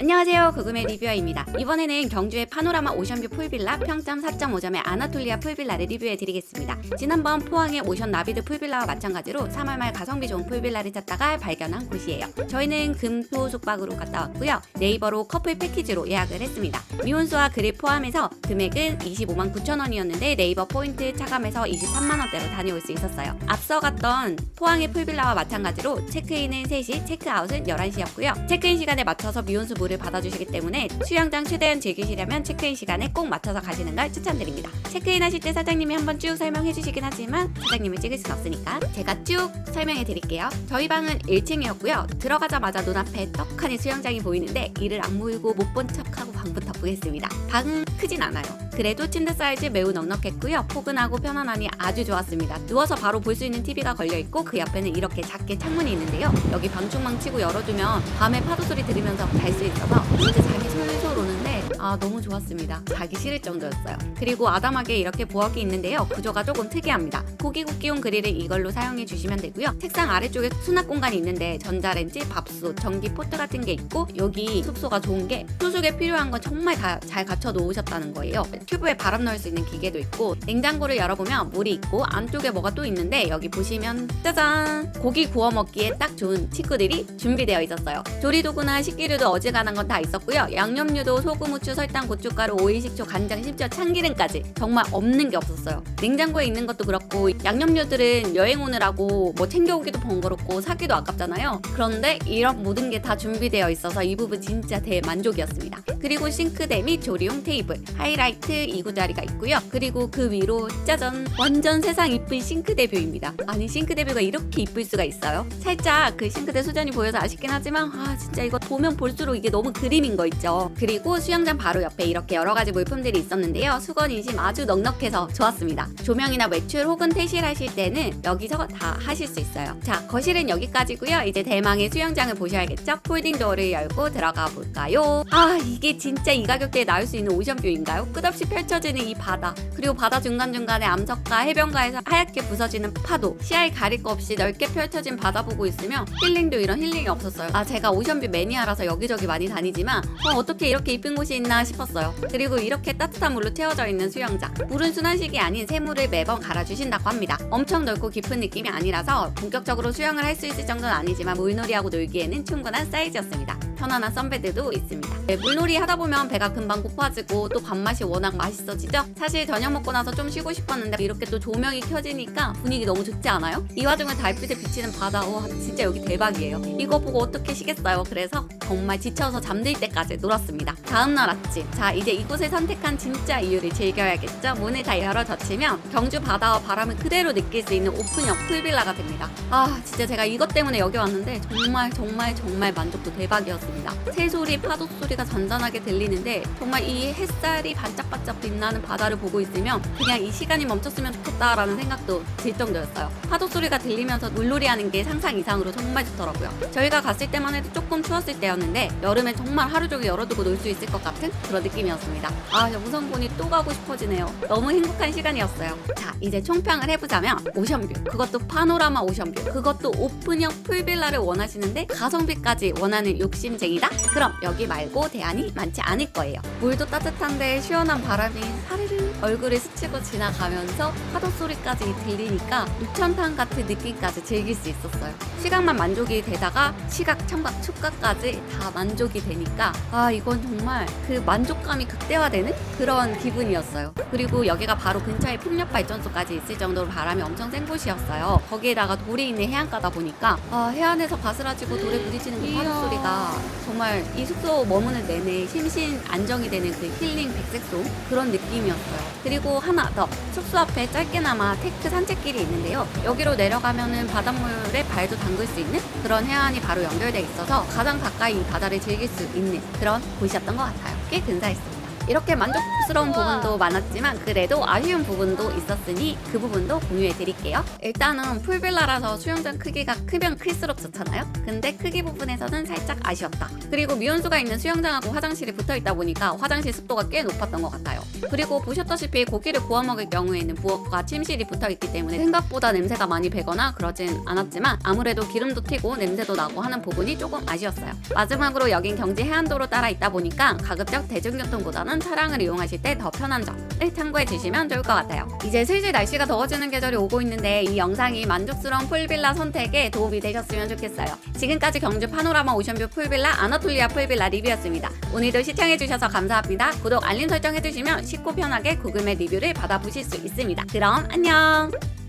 안녕하세요. 구금의 리뷰어입니다. 이번에는 경주의 파노라마 오션뷰 풀빌라 평점 4.5점의 아나톨리아 풀빌라를 리뷰해드리겠습니다. 지난번 포항의 오션 나비드 풀빌라와 마찬가지로 3월 말 가성비 좋은 풀빌라를 찾다가 발견한 곳이에요. 저희는 금토 숙박으로 갔다 왔고요. 네이버로 커플 패키지로 예약을 했습니다. 미혼수와 그릴 포함해서 금액은 25만 9천 원이었는데 네이버 포인트 차감해서 23만 원대로 다녀올 수 있었어요. 앞서 갔던 포항의 풀빌라와 마찬가지로 체크인은 3시, 체크아웃은 11시였고요. 체크인 시간에 맞춰서 미혼수 물을 받아주시기 때문에 수영장 최대한 즐기시려면 체크인 시간에 꼭 맞춰서 가시는 걸 추천드립니다. 체크인 하실 때 사장님이 한번 쭉 설명해 주시긴 하지만 사장님을 찍을 순 없으니까 제가 쭉 설명해 드릴게요. 저희 방은 1층이었고요. 들어가자마자 눈앞에 떡하니 수영장이 보이는데 이를 안 모이고 못 본 척하고 방부터 보겠습니다. 방은 크진 않아요. 그래도 침대 사이즈 매우 넉넉했고요. 포근하고 편안하니 아주 좋았습니다. 누워서 바로 볼 수 있는 TV가 걸려 있고 그 옆에는 이렇게 작게 창문이 있는데요. 여기 방충망 치고 열어두면 밤에 파도 소리 들으면서 잘 수 있어서 진짜 자기 솔솔 오는데 아 너무 좋았습니다. 자기 싫을 정도였어요. 그리고 아담하게 이렇게 부엌이 있는데요. 구조가 조금 특이합니다. 고기 굽기용 그릴을 이걸로 사용해 주시면 되고요. 책상 아래쪽에 수납 공간이 있는데 전자레인지, 밥솥, 전기 포트 같은 게 있고 여기 숙소가 좋은 게 수숙에 필요한 건 정말 다 잘 갖춰 놓으셨다는 거예요. 튜브에 바람 넣을 수 있는 기계도 있고 냉장고를 열어보면 물이 있고 안쪽에 뭐가 또 있는데 여기 보시면 짜잔 고기 구워 먹기에 딱 좋은 치구들이 준비되어 있었어요. 조리도구나 식기류도 어지간한 건 다 있었고요. 양념류도 소금, 후추, 설탕, 고춧가루, 오일, 식초, 간장, 심지어 참기름까지 정말 없는 게 없었어요. 냉장고에 있는 것도 그렇고 양념류들은 여행 오느라고 뭐 챙겨오기도 번거롭고 사기도 아깝잖아요. 그런데 이런 모든 게 다 준비되어 있어서 이 부분 진짜 대만족이었습니다. 그리고 싱크대 및 조리용 테이블, 하이라이트 이구자리가 있고요. 그리고 그 위로 짜잔 완전 세상 이쁜 싱크대 뷰입니다. 아니 싱크대 뷰가 이렇게 이쁠 수가 있어요? 살짝 그 싱크대 수전이 보여서 아쉽긴 하지만 아 진짜 이거 보면 볼수록 이게 너무 그림인 거 있죠. 그리고 수영장 바로 옆에 이렇게 여러 가지 물품들이 있었는데요. 수건 인심 아주 넉넉해서 좋았습니다. 조명이나 외출 혹은 퇴실하실 때는 여기서 다 하실 수 있어요. 자 거실은 여기까지고요. 이제 대망의 수영장을 보셔야겠죠? 폴딩 도어를 열고 들어가 볼까요? 아 이게 진짜 이 가격대에 나올 수 있는 오션뷰인가요? 끝없이 펼쳐지는 이 바다 그리고 바다 중간중간에 암석과 해변가에서 하얗게 부서지는 파도 시야에 가릴 거 없이 넓게 펼쳐진 바다 보고 있으면 힐링도 이런 힐링이 없었어요. 아 제가 오션뷰 매니아라서 여기저기 많이 다니지만 어, 어떻게 이렇게 이쁜 곳이 있나 싶었어요. 그리고 이렇게 따뜻한 물로 채워져 있는 수영장 물은 순환식이 아닌 새물을 매번 갈아주신다고 합니다. 엄청 넓고 깊은 느낌이 아니라서 본격적으로 수영을 할 수 있을 정도는 아니지만 물놀이하고 놀기에는 충분한 사이즈였습니다. 편안한 선베드도 있습니다. 네, 물놀이 하다 보면 배가 금방 고파지고 또 밥맛이 워낙 맛있어지죠? 사실 저녁 먹고 나서 좀 쉬고 싶었는데 이렇게 또 조명이 켜지니까 분위기 너무 좋지 않아요? 이 와중에 달빛에 비치는 바다, 와 진짜 여기 대박이에요. 이거 보고 어떻게 쉬겠어요? 그래서 정말 지쳐서 잠들 때까지 놀았습니다. 다음날 아침, 자 이제 이곳을 선택한 진짜 이유를 즐겨야겠죠? 문을 다 열어 젖히면 경주 바다와 바람을 그대로 느낄 수 있는 오픈형 풀빌라가 됩니다. 아 진짜 제가 이것 때문에 여기 왔는데 정말 정말 정말 만족도 대박이었습니다. 새소리, 파도 소리가 잔잔하게 들리는데 정말 이 햇살이 반짝반짝 빛나는 바다를 보고 있으면 그냥 이 시간이 멈췄으면 좋겠다라는 생각도 들 정도였어요. 파도 소리가 들리면서 물놀이 하는 게 상상 이상으로 정말 좋더라고요. 저희가 갔을 때만 해도 조금 추웠을 때였는데 여름엔 정말 하루 종일 열어두고 놀 수 있을 것 같은 그런 느낌이었습니다. 아 보니 또 가고 싶어지네요. 너무 행복한 시간이었어요. 자 이제 총평을 해보자면 오션뷰 그것도 파노라마 오션뷰 그것도 오픈형 풀빌라를 원하시는데 가성비까지 원하는 욕심쟁이다? 그럼 여기 말고 대안이 많지 않을 거예요. 물도 따뜻한데 시원한 바람이 사르르 얼굴을 스치고 지나가면서 파도 소리까지 들리니까 유천탕 같은 느낌까지 즐길 수 있었어요. 시각만 만족이 되다가 시각, 청각,触각까지 다 만족이 되니까 아 이건 정말 그 만족감이 극대화되는 그런 기분이었어요. 그리고 여기가 바로 근처에 풍력 발전소까지 있을 정도로 바람이 엄청 센 곳이었어요. 거기에다가 돌이 있는 해안가다 보니까 아, 해안에서 바스라지고 돌에 부딪히는 그 파도 소리가 정말 이 숙소 머무는 내내 심신 안정이 되는 그 힐링 백색소 그런 느낌이었어요. 그리고 하나 더 숙소 앞에 짧게나마 테크 산책길이 있는데요. 여기로 내려가면은 바닷물에 발도 담글 수 있는 그런 해안이 바로 연결돼 있어서 가장 가까이 이 바다를 즐길 수 있는 그런 곳이었던 것 같아요. 꽤 근사했습니다. 이렇게 만족스러운 부분도 많았지만 그래도 아쉬운 부분도 있었으니 그 부분도 공유해 드릴게요. 일단은 풀빌라라서 수영장 크기가 크면 클수록 좋잖아요. 근데 크기 부분에서는 살짝 아쉬웠다. 그리고 미온수가 있는 수영장하고 화장실이 붙어 있다 보니까 화장실 습도가 꽤 높았던 것 같아요. 그리고 보셨다시피 고기를 구워 먹을 경우에는 부엌과 침실이 붙어 있기 때문에 생각보다 냄새가 많이 배거나 그러진 않았지만 아무래도 기름도 튀고 냄새도 나고 하는 부분이 조금 아쉬웠어요. 마지막으로 여긴 경지 해안도로 따라 있다 보니까 가급적 대중교통보다는 차량을 이용하실 때 더 편한 점을 참고해 주시면 좋을 것 같아요. 이제 슬슬 날씨가 더워지는 계절이 오고 있는데 이 영상이 만족스러운 풀빌라 선택에 도움이 되셨으면 좋겠어요. 지금까지 경주 파노라마 오션뷰 풀빌라 아나톨리아 풀빌라 리뷰였습니다. 오늘도 시청해 주셔서 감사합니다. 구독 알림 설정 해주시면 쉽고 편하게 구글맵 리뷰를 받아보실 수 있습니다. 그럼 안녕!